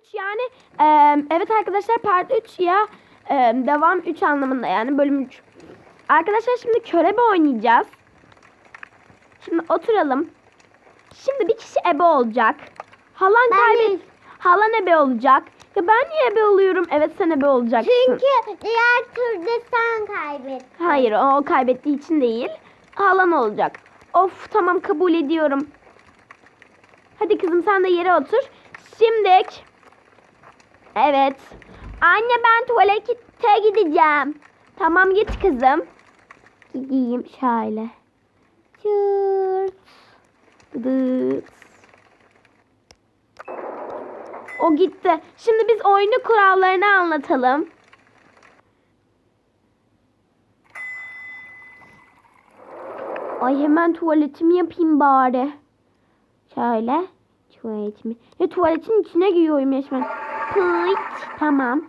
3 yani e, evet arkadaşlar part 3 ya e, devam 3 anlamında yani bölüm 3. Arkadaşlar şimdi körebe oynayacağız. Şimdi oturalım. Şimdi bir kişi ebe olacak. Halan kaybet. Halan ebe olacak. Ya ben niye ebe oluyorum? Evet sen ebe olacaksın. Çünkü diğer turda sen kaybettin. Hayır o, o kaybettiği için değil. Halan olacak. Of tamam kabul ediyorum. Hadi kızım sen de yere otur. Şimdi Evet. Anne ben tuvalete gideceğim. Tamam git kızım. Gideyim şöyle. Çırt. Dıt. O gitti. Şimdi biz oyunu kurallarını anlatalım. Ay hemen tuvaletimi yapayım bari. Şöyle. Tuvaletimi. Ya tuvaletin içine giriyorum resmen. Pıt. Tamam.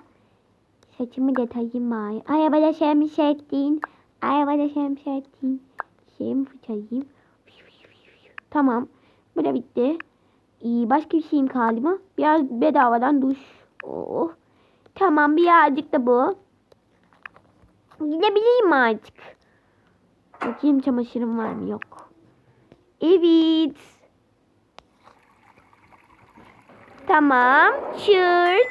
Saçımı da tayayım bari. Arabada şemsettin. Arabada şemsettin. Şeyimi fırçalayayım. Tamam. Bu da bitti. İyi, başka bir şeyim kaldı mı? Biraz bedavadan duş. Oh. Tamam birazcık da bu. Gidebileyim artık? Bakayım çamaşırım var mı? Yok. Evet. Tamam. Shirt.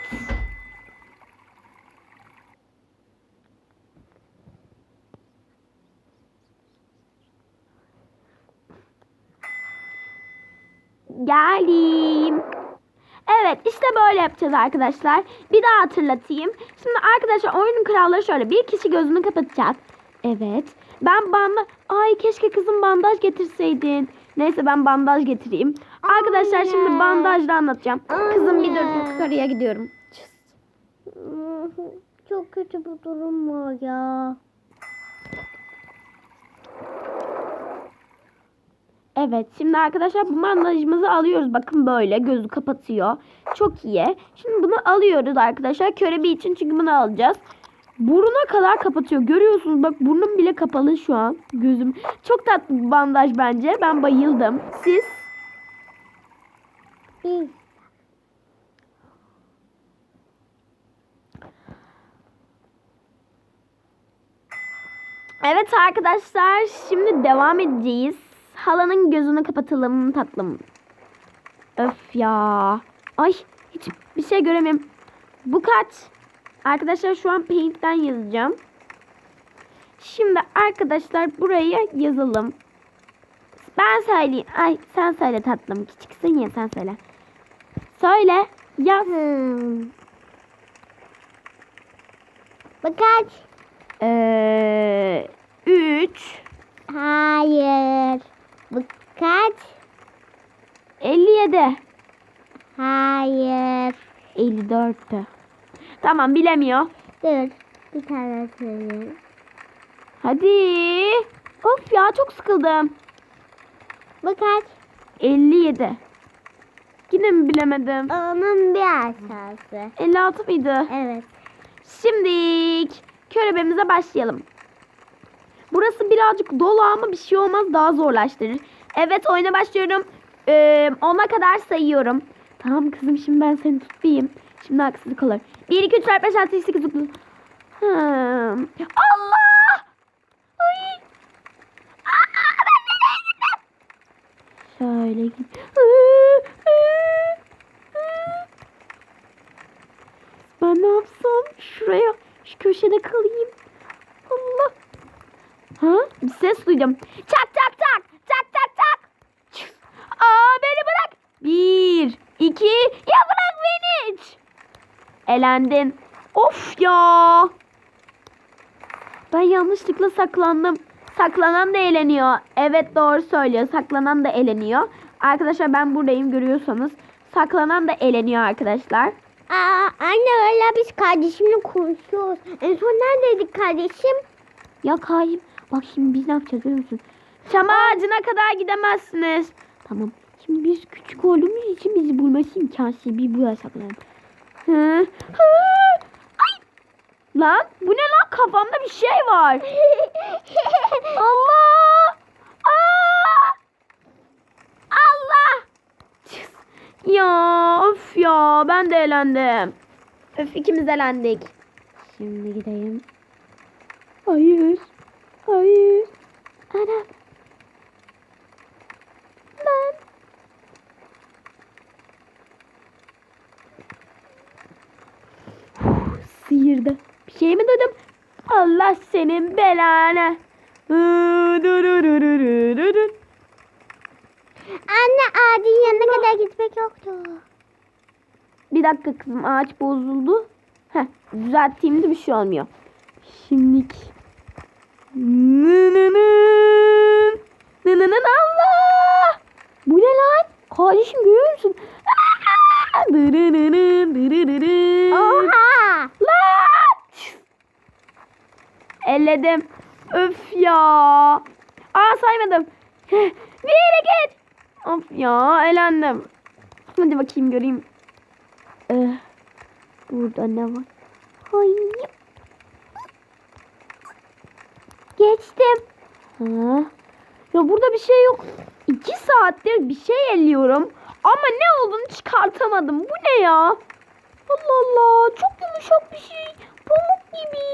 Geldim. Evet işte böyle yapacağız arkadaşlar. Bir daha hatırlatayım. Şimdi arkadaşlar oyunun kuralları şöyle. Bir kişi gözünü kapatacak. Evet. Ben bandaj... Ay keşke kızım bandaj getirseydin. Neyse ben bandaj getireyim. Arkadaşlar şimdi Anne. bandajla anlatacağım. Kızım bir dur Anne. yukarıya gidiyorum. Çok kötü bu durum var ya. Evet şimdi arkadaşlar bu bandajımızı alıyoruz. Bakın böyle gözü kapatıyor. Çok iyi. Şimdi bunu alıyoruz arkadaşlar. Körebi için çünkü bunu alacağız. Buruna kadar kapatıyor. Görüyorsunuz bak burnum bile kapalı şu an. Gözüm. Çok tatlı bir bandaj bence. Ben bayıldım. Siz? İyi. Evet arkadaşlar şimdi devam edeceğiz. Halanın gözünü kapatalım tatlım. Öf ya. Ay hiç bir şey göremiyorum. Bu kaç? Arkadaşlar şu an Paint'ten yazacağım. Şimdi arkadaşlar buraya yazalım. Ben söyleyeyim. Ay sen söyle tatlım. Küçüksün ya sen söyle. Söyle. Yaz. Hmm. Bu kaç? Ee, 3 Hayır. Bu kaç? 57 Hayır. 54'tü. Tamam bilemiyor. Dur. Bir tane söyleyeyim. Hadi. Of ya çok sıkıldım. Bu kaç? 57. Yine mi bilemedim? Onun bir aşağısı. 56 mıydı? Evet. Şimdi körebemize başlayalım. Burası birazcık dolu ama bir şey olmaz daha zorlaştırır. Evet oyuna başlıyorum. Ee, ona kadar sayıyorum. Tamam kızım şimdi ben seni tutmayayım. Şimdi haksızlık olur. 1, 2, 3, 4, 5, 6, 7, 8, 9. Hmm. Allah! Ay! Aa, ben nereye gittim? Şöyle git ne yapsam? Şuraya, şu köşede kalayım. Allah. Ha? Bir duydum. Çak çak çak. Çak çak çak. Aa beni bırak. Bir, iki. Ya bırak beni. Ç. Elendin. Of ya. Ben yanlışlıkla saklandım. Saklanan da eğleniyor. Evet doğru söylüyor. Saklanan da eğleniyor. Arkadaşlar ben buradayım görüyorsanız. Saklanan da eğleniyor arkadaşlar. Aa, anne öyle biz kardeşimle konuşuyoruz. En son neredeydik kardeşim? Ya Kayyum bak şimdi biz ne yapacağız biliyor musun? Çam ağacına kadar gidemezsiniz. Tamam. Şimdi biz küçük olduğumuz için bizi bulması imkansız. Bir buraya saklanalım. Hı. Hı. Ay. Lan bu ne lan kafamda bir şey var. Allah. Aa. Allah. Ya of ya ben de elendim. Öf ikimiz elendik. Şimdi gideyim. Hayır. Hayır. Ana. Ben. Huh, Sıyırdı. Bir şey mi dedim? Allah senin belanı. Anne ağacın yanına kadar gitmek yoktu. Bir dakika kızım ağaç bozuldu. Heh, düzelttiğimde bir şey olmuyor. Şimdilik. Nınının. Nınının Allah. Bu ne lan? Kardeşim görüyor musun? Oha! Lan! Elledim. Öf ya. Aa saymadım. Bir yere git. Of ya elendim. Hadi bakayım göreyim. Ee, burada ne var? Hayır. Geçtim. Ha. Ya burada bir şey yok. İki saattir bir şey elliyorum. Ama ne olduğunu çıkartamadım. Bu ne ya? Allah Allah. Çok yumuşak bir şey. Pamuk gibi.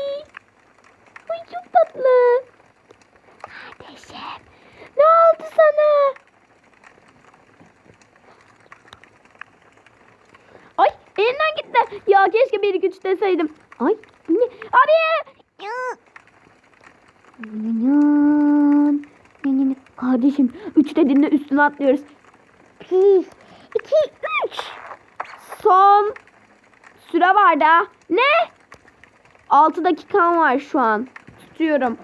Ay çok tatlı. Kardeşim. Ne oldu sana? Ay elinden gitti. Ya keşke 1 2 3 deseydim. Ay ne? Abi. Kardeşim 3 dediğinde üstüne atlıyoruz. 1 2 3 Son süre var da. Ne? 6 dakikan var şu an. Tutuyorum.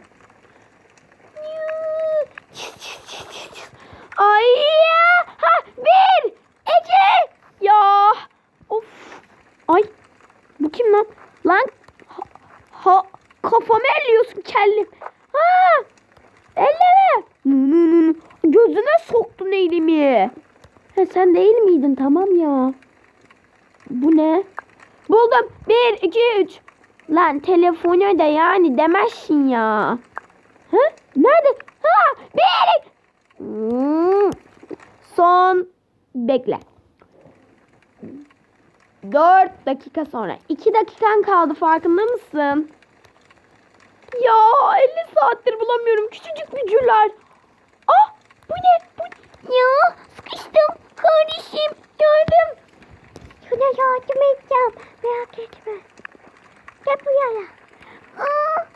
Ay ya. Ha, bir, iki. Ya. Of. Ay. Bu kim lan? Lan. Ha, kafamı elliyorsun kellim. 2 3. Lan telefonu da yani demezsin ya. Hı? Nerede? Ha! Bir! Hmm. Son bekle. 4 dakika sonra. 2 dakikan kaldı farkında mısın? Ya 50 saattir bulamıyorum küçücük bücürler. Ah bu ne? Bu? Ya sıkıştım kardeşim yardım. Şuna yardım edeceğim merak etme. Gel buraya. Aa,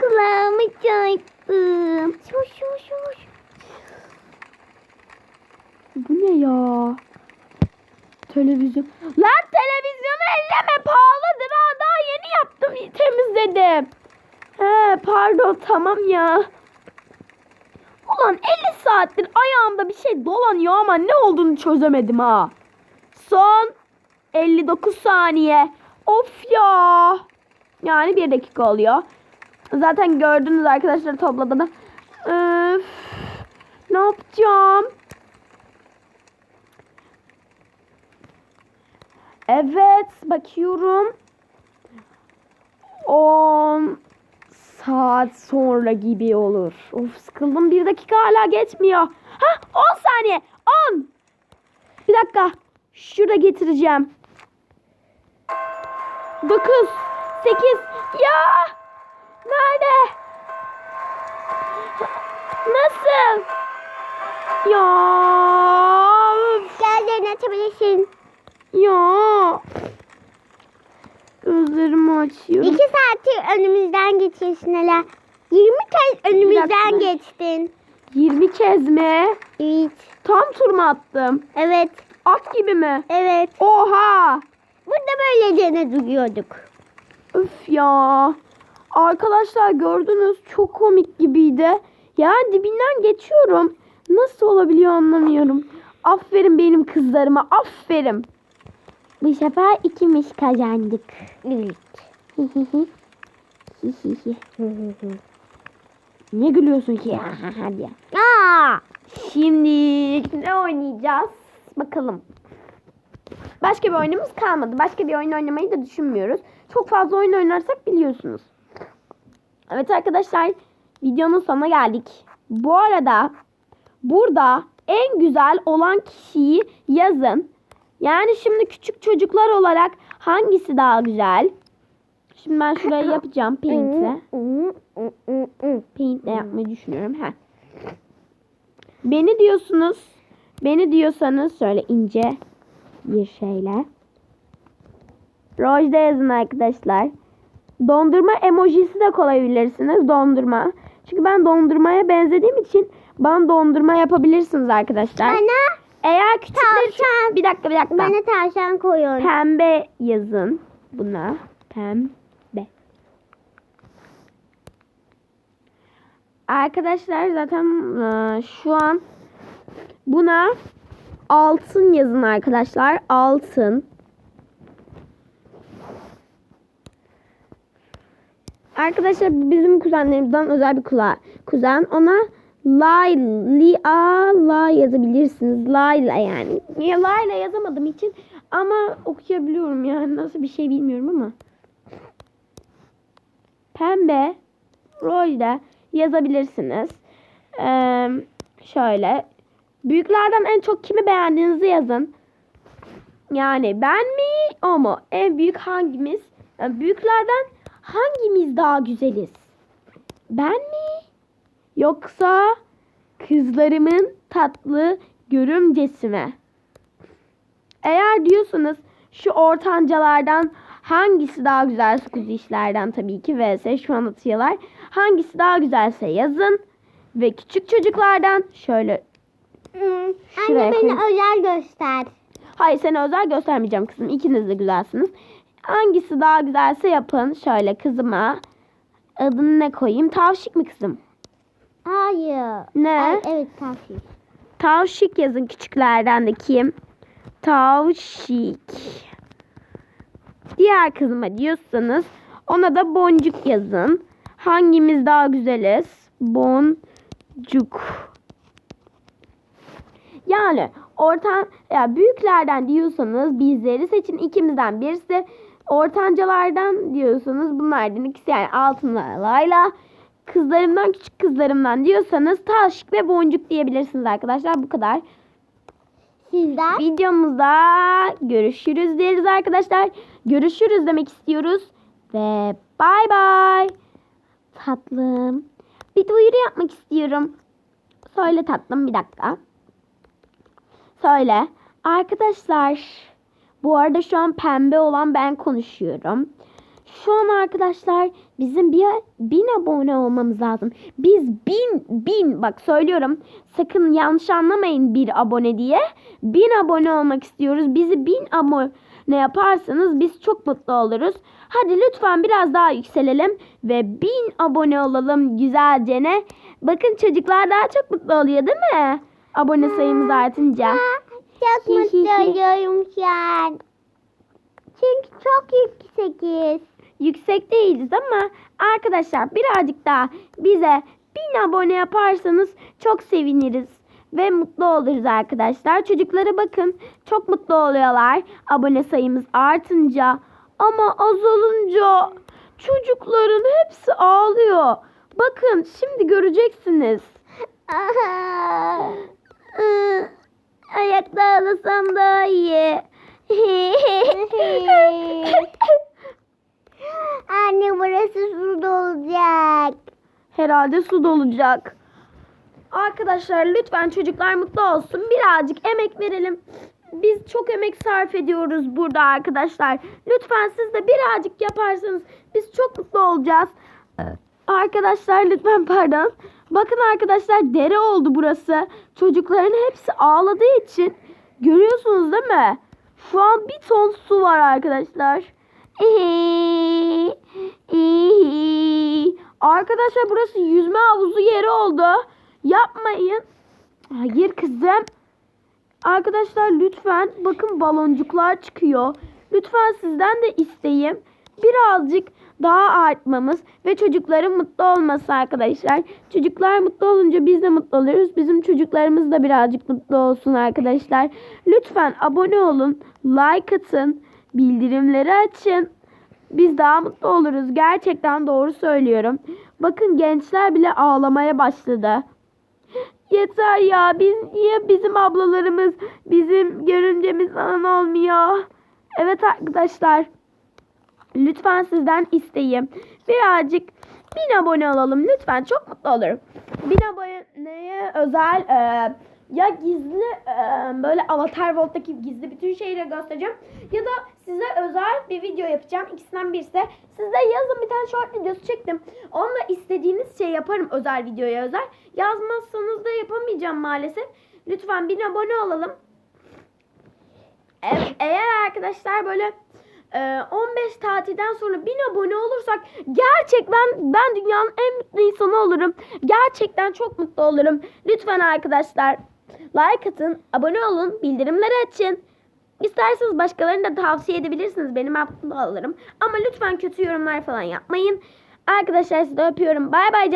kulağımı çarptım. Şuş şuş şuş. Bu ne ya? Televizyon. Lan televizyonu elleme pahalıdır ha. Daha yeni yaptım temizledim. He pardon tamam ya. Ulan 50 saattir ayağımda bir şey dolanıyor ama ne olduğunu çözemedim ha. Son 59 saniye. Of ya. Yani bir dakika oluyor. Zaten gördünüz arkadaşlar topladığını. Öf. Ne yapacağım? Evet bakıyorum. 10 saat sonra gibi olur. Of sıkıldım bir dakika hala geçmiyor. Ha 10 saniye 10. Bir dakika şurada getireceğim. 9 8 ya nerede? Nasıl? Ya. Gözlerini açabilirsin. Ya. Gözlerimi açıyorum. İki saattir önümüzden geçiyorsun hala. 20 kez önümüzden dakika. geçtin. 20 kez mi? Evet. Tam tur mu attım? Evet. At gibi mi? Evet. Oha. Burada böylece duruyorduk. Öf ya. Arkadaşlar gördünüz çok komik gibiydi. Yani dibinden geçiyorum. Nasıl olabiliyor anlamıyorum. Aferin benim kızlarıma aferin. Bu sefer ikimiz kazandık. Evet. Ne gülüyorsun ki ya? Hadi ya. Aa! Şimdi ne oynayacağız? Bakalım. Başka bir oyunumuz kalmadı. Başka bir oyun oynamayı da düşünmüyoruz. Çok fazla oyun oynarsak biliyorsunuz. Evet arkadaşlar videonun sonuna geldik. Bu arada burada en güzel olan kişiyi yazın. Yani şimdi küçük çocuklar olarak hangisi daha güzel? Şimdi ben şurayı yapacağım paint'le. Paint'le yapmayı düşünüyorum. Heh. Beni diyorsunuz. Beni diyorsanız şöyle ince bir şeyle. Rojda yazın arkadaşlar. Dondurma emojisi de koyabilirsiniz. Dondurma. Çünkü ben dondurmaya benzediğim için bana dondurma yapabilirsiniz arkadaşlar. Bana, Eğer küçükler. Tavşan. Bir dakika bir dakika. bana tavşan koyun. Pembe yazın buna. Pembe. Arkadaşlar zaten e, şu an buna altın yazın arkadaşlar. Altın. Arkadaşlar bizim kuzenlerimizden özel bir kula kuzen ona Lay, Lia, La yazabilirsiniz. Layla yani. Ya Layla yazamadığım için ama okuyabiliyorum yani nasıl bir şey bilmiyorum ama. Pembe, Roy'da yazabilirsiniz. Ee, şöyle. Büyüklerden en çok kimi beğendiğinizi yazın. Yani ben mi o mu? En büyük hangimiz? Yani büyüklerden hangimiz daha güzeliz? Ben mi? Yoksa kızlarımın tatlı görümcesi mi? Eğer diyorsanız şu ortancalardan hangisi daha güzel kuzişlerden tabii ki vs şu an atıyorlar. Hangisi daha güzelse yazın. Ve küçük çocuklardan şöyle Şuraya Anne beni koyayım. özel göster. Hayır seni özel göstermeyeceğim kızım. İkiniz de güzelsiniz. Hangisi daha güzelse yapın. Şöyle kızıma adını ne koyayım? Tavşik mi kızım? Hayır. Ne? Ay, evet tavşan. Tavşik yazın küçüklerden de kim? Tavşik. Diğer kızıma diyorsanız ona da boncuk yazın. Hangimiz daha güzeliz? Boncuk. Yani orta ya büyüklerden diyorsanız bizleri seçin ikimizden birisi. Ortancalardan diyorsanız bunlardan ikisi yani altınla layla. Kızlarımdan küçük kızlarımdan diyorsanız taşık ve boncuk diyebilirsiniz arkadaşlar. Bu kadar. Sizden? Videomuzda görüşürüz deriz arkadaşlar. Görüşürüz demek istiyoruz. Ve bay bay. Tatlım. Bir duyuru yapmak istiyorum. Söyle tatlım bir dakika. Söyle. Arkadaşlar bu arada şu an pembe olan ben konuşuyorum. Şu an arkadaşlar bizim bir bin abone olmamız lazım. Biz bin bin bak söylüyorum sakın yanlış anlamayın bir abone diye. Bin abone olmak istiyoruz. Bizi bin abone yaparsanız biz çok mutlu oluruz. Hadi lütfen biraz daha yükselelim ve bin abone olalım güzelce Bakın çocuklar daha çok mutlu oluyor değil mi? Abone sayımız artınca. Çok mutlu oluyorum şu an. Çünkü çok yüksekiz. yüksek değiliz ama arkadaşlar birazcık daha bize bin abone yaparsanız çok seviniriz ve mutlu oluruz arkadaşlar. Çocuklara bakın çok mutlu oluyorlar abone sayımız artınca ama az olunca çocukların hepsi ağlıyor. Bakın şimdi göreceksiniz. Ayakta ağlasam daha iyi. Anne burası su dolacak. Herhalde su dolacak. Arkadaşlar lütfen çocuklar mutlu olsun. Birazcık emek verelim. Biz çok emek sarf ediyoruz burada arkadaşlar. Lütfen siz de birazcık yaparsanız biz çok mutlu olacağız. Arkadaşlar lütfen pardon. Bakın arkadaşlar dere oldu burası. Çocukların hepsi ağladığı için görüyorsunuz değil mi? Şu an bir ton su var arkadaşlar. Arkadaşlar burası yüzme havuzu yeri oldu. Yapmayın. Hayır kızım. Arkadaşlar lütfen bakın baloncuklar çıkıyor. Lütfen sizden de isteğim birazcık daha artmamız ve çocukların mutlu olması arkadaşlar. Çocuklar mutlu olunca biz de mutlu oluruz. Bizim çocuklarımız da birazcık mutlu olsun arkadaşlar. Lütfen abone olun, like atın, bildirimleri açın. Biz daha mutlu oluruz. Gerçekten doğru söylüyorum. Bakın gençler bile ağlamaya başladı. yeter ya. Biz niye bizim ablalarımız, bizim görümcemiz falan olmuyor? Evet arkadaşlar. Lütfen sizden isteğim. Birazcık bin abone olalım. Lütfen çok mutlu olurum. Bin aboneye özel e, ya gizli e, böyle Avatar Vault'taki gizli bütün şeyleri göstereceğim. Ya da size özel bir video yapacağım. İkisinden birisi. Siz de yazın bir tane short videosu çektim. Onunla istediğiniz şey yaparım özel videoya özel. Yazmazsanız da yapamayacağım maalesef. Lütfen bin abone olalım. E- eğer arkadaşlar böyle 15 tatilden sonra 1000 abone olursak gerçekten ben dünyanın en mutlu insanı olurum. Gerçekten çok mutlu olurum. Lütfen arkadaşlar like atın, abone olun, bildirimleri açın. İsterseniz başkalarını da tavsiye edebilirsiniz. Benim aklımda alırım. Ama lütfen kötü yorumlar falan yapmayın. Arkadaşlar sizi öpüyorum. Bay bay.